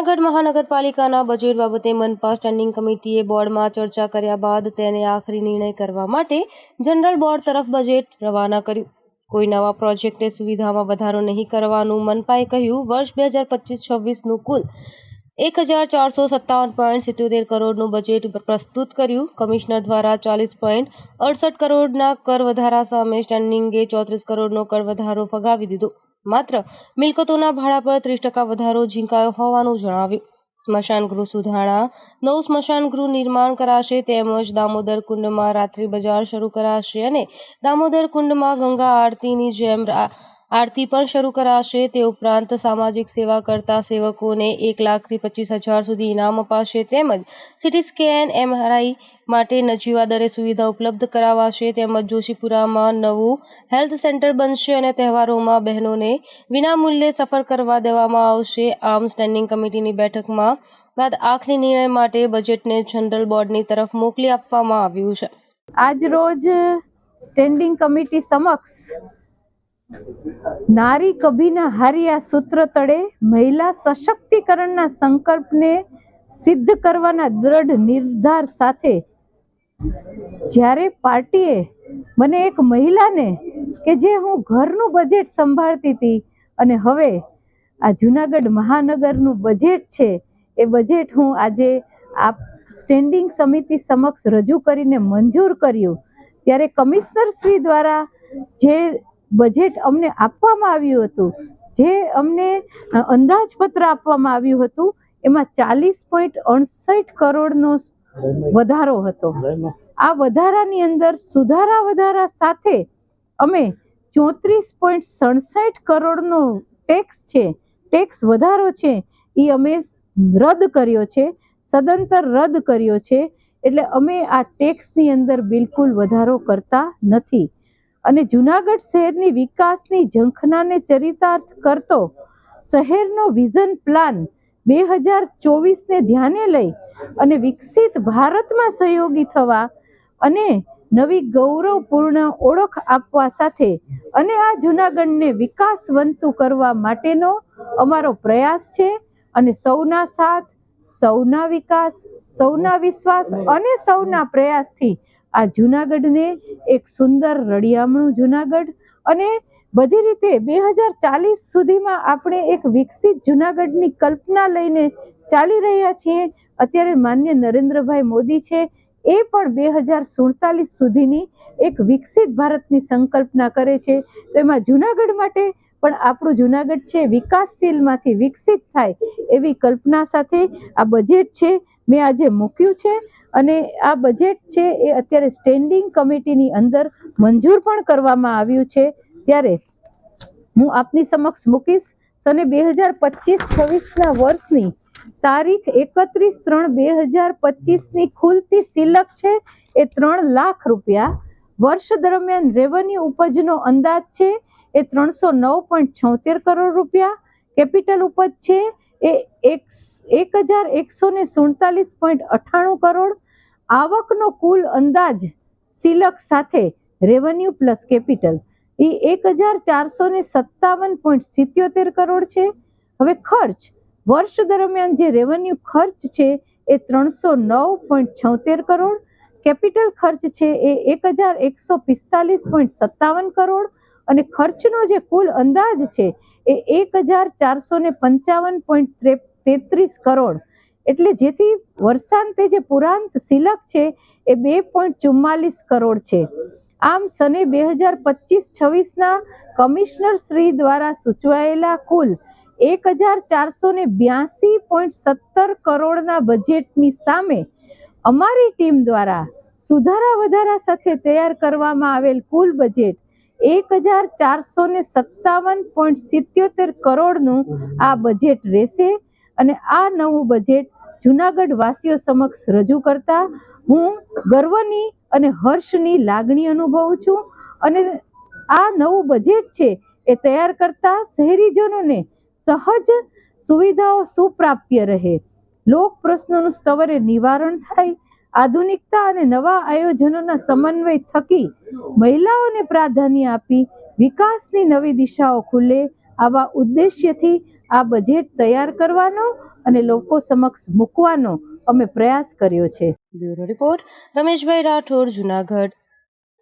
જૂનાગઢ મહાનગરપાલિકાના બજેટ બાબતે મનપા સ્ટેન્ડિંગ કમિટીએ બોર્ડમાં ચર્ચા કર્યા બાદ તેને આખરી નિર્ણય કરવા માટે જનરલ બોર્ડ તરફ બજેટ રવાના કર્યું. કોઈ નવા પ્રોજેક્ટે સુવિધામાં વધારો નહીં કરવાનું મનપાએ કહ્યું. વર્ષ બે હજાર પચીસ છવ્વીસનું કુલ એક હજાર ચારસો સત્તાવન પોઈન્ટ સિત્યોતેર કરોડનું બજેટ પ્રસ્તુત કર્યું. કમિશનર દ્વારા ચાલીસ પોઈન્ટ અડસઠ કરોડના કર વધારા સામે સ્ટેન્ડિંગે ચોત્રીસ કરોડનો કર વધારો ફગાવી દીધો. માત્ર મિલકતોના ભાડા પર ત્રીસ ટકા વધારો ઝીંકાયો હોવાનું જણાવ્યું. સ્મશાન ગૃહ સુધારણા નવું સ્મશાન ગૃહ નિર્માણ કરાશે તેમજ દામોદર કુંડમાં રાત્રિ બજાર શરૂ કરાશે અને દામોદર કુંડમાં ગંગા આરતીની જેમ આરતી પણ શરૂ કરાશે. તે ઉપરાંત સામાજિક સેવા કરતા સેવકોને એક લાખથી પચીસ હજાર સુધી ઇનામ અપાશે તેમજ સિટી સ્કેન એમઆરઆઈ માટે નજીવા દરે સુવિધા ઉપલબ્ધ કરાવાશે. તેમજ જોશીપુરામાં નવું હેલ્થ સેન્ટર બનશે અને તહેવારોમાં બહેનોને વિનામૂલ્યે સફર કરવા દેવામાં આવશે. આમ સ્ટેન્ડિંગ કમિટીની બેઠકમાં બાદ આખરી નિર્ણય માટે બજેટને જનરલ બોર્ડની તરફ મોકલી આપવામાં આવ્યું છે. આજ રોજ સ્ટેન્ડિંગ કમિટી સમક્ષ નારી કભીના હારિયા સૂત્ર તળે મહિલા સશક્તિકરણના સંકલ્પને સિદ્ધ કરવાના દ્રઢ નિર્ધાર સાથે જ્યારે પાર્ટીએ મને એક મહિલાને કે જે હું ઘરનું બજેટ સંભાળતી હતી અને હવે આ જુનાગઢ મહાનગરનું બજેટ છે, એ બજેટ હું આજે આ સ્ટેન્ડિંગ સમિતિ સમક્ષ રજૂ કરીને મંજૂર કર્યું. ત્યારે કમિશનર શ્રી દ્વારા જે બજેટ અમને આપવામાં આવ્યું હતું. જે અમને અંદાજપત્ર આપવામાં આવ્યું હતું, એમાં ચાલીસ પોઈન્ટ અડસઠ કરોડનો વધારો હતો. આ વધારાની અંદર સુધારા વધારા સાથે અમે ચોત્રીસ પોઈન્ટ સડસઠ કરોડનો ટેક્સ છે, ટેક્સ વધારો છે એ અમે રદ કર્યો છે, સદંતર રદ કર્યો છે, એટલે અમે આ ટેક્સની અંદર બિલકુલ વધારો કરતા નથી. અને જુનાગઢ શહેરની વિકાસની ઝંખનાને ચરિતાર્થ કરતો શહેરનો વિઝન પ્લાન બે હજાર ચોવીસને ધ્યાને લઈ અને વિકસિત ભારતમાં સહયોગી થવા અને નવી ગૌરવપૂર્ણ ઓળખ આપવા સાથે અને આ જુનાગઢને વિકાસવંતુ કરવા માટેનો અમારો પ્રયાસ છે અને સૌના સાથ, સૌના વિકાસ, સૌના વિશ્વાસ અને સૌના પ્રયાસથી આ જુનાગઢને એક સુંદર રળિયામણું જુનાગઢ અને બધી રીતે બે હજાર ચાલીસ સુધીમાં આપણે એક વિકસિત જુનાગઢની કલ્પના લઈને ચાલી રહ્યા છીએ. અત્યારે માન્ય નરેન્દ્રભાઈ મોદી છે એ પણ બે હજાર સુડતાલીસ સુધીની એક વિકસિત ભારતની સંકલ્પના કરે છે. તો એમાં જુનાગઢ માટે પણ આપણું જુનાગઢ છે વિકાસશીલમાંથી વિકસિત થાય એવી કલ્પના સાથે આ બજેટ છે. મેં આજે મૂક્યું છે અને આ બજેટ છે એ અત્યારે સ્ટેન્ડિંગ કમિટીની અંદર મંજૂર પણ કરવામાં આવ્યું છે. ત્યારે હું આપની સમક્ષ મૂકીશ. સને બે હજાર પચીસ છવ્વીસના વર્ષની તારીખ એકત્રીસ ત્રણ બે હજાર પચીસની ખુલતી સિલક છે એ ત્રણ લાખ રૂપિયા. વર્ષ દરમિયાન રેવન્યુ ઉપજનો અંદાજ છે એ ત્રણસો નવ પોઈન્ટ છોતેર કરોડ રૂપિયા. કેપિટલ ઉપજ છે એ એક એક હજાર એકસો ને સુડતાલીસ પોઈન્ટ અઠ્ઠાણું કરોડ આવકનો કુલ અંદાજ સિલક સાથે રેવન્યુ પ્લસ કેપિટલ એ એક હજાર ચારસો ને સત્તાવન પોઈન્ટ સિત્યોતેર કરોડ છે. હવે ખર્ચ, વર્ષ દરમિયાન જે રેવન્યુ ખર્ચ છે એ ત્રણસો નવ પોઈન્ટ છોતેર કરોડ. કેપિટલ ખર્ચ છે એ એક હજાર એકસો પિસ્તાલીસ પોઈન્ટ સત્તાવન કરોડ. અને ખર્ચનો જે કુલ અંદાજ છે એ એક હજાર ચારસો ને પંચાવન પોઈન્ટ તેત્રીસ કરોડ. એટલે જેથી વર્ષાંતે જે પુરાંત સિલક છે એ બે પોઈન્ટ ચુમ્માલીસ કરોડ છે. આમ સને બે હજાર પચીસ છવ્વીસના કમિશનર શ્રી દ્વારા સૂચવાયેલા કુલ એક હજાર ચારસો ને બ્યાસી પોઈન્ટ સત્તર કરોડના બજેટની સામે અમારી ટીમ દ્વારા સુધારા વધારા સાથે તૈયાર કરવામાં આવેલ કુલ બજેટ એક હજાર ચારસો ને સત્તાવન પોઈન્ટ સિત્યોતેર કરોડનું આ બજેટ રહેશે અને આ નવું બજેટ જુનાગઢ વાસીઓ સમક્ષ રજૂ કરતા હું ગર્વની અને હર્ષની લાગણી અનુભવું છું અને આ નવું બજેટ છે એ તૈયાર કરતા શહેરીજનોને સહજ સુવિધાઓ સુપ્રાપ્ય રહે. લોક પ્રશ્નોનું સ્તવરે નિવારણ થાય આધુનિકતા અને નવા આયોજનોના સમન્વય થકી મહિલાઓને પ્રાધાન્ય આપી વિકાસની નવી દિશાઓ ખુલે આવા ઉદ્દેશ્યથી આ બજેટ તૈયાર કરવાનો અને લોકો સમક્ષ મૂકવાનો અમે પ્રયાસ કર્યો છે. Bureau report, Rameshbhai Rathod, Junagadh.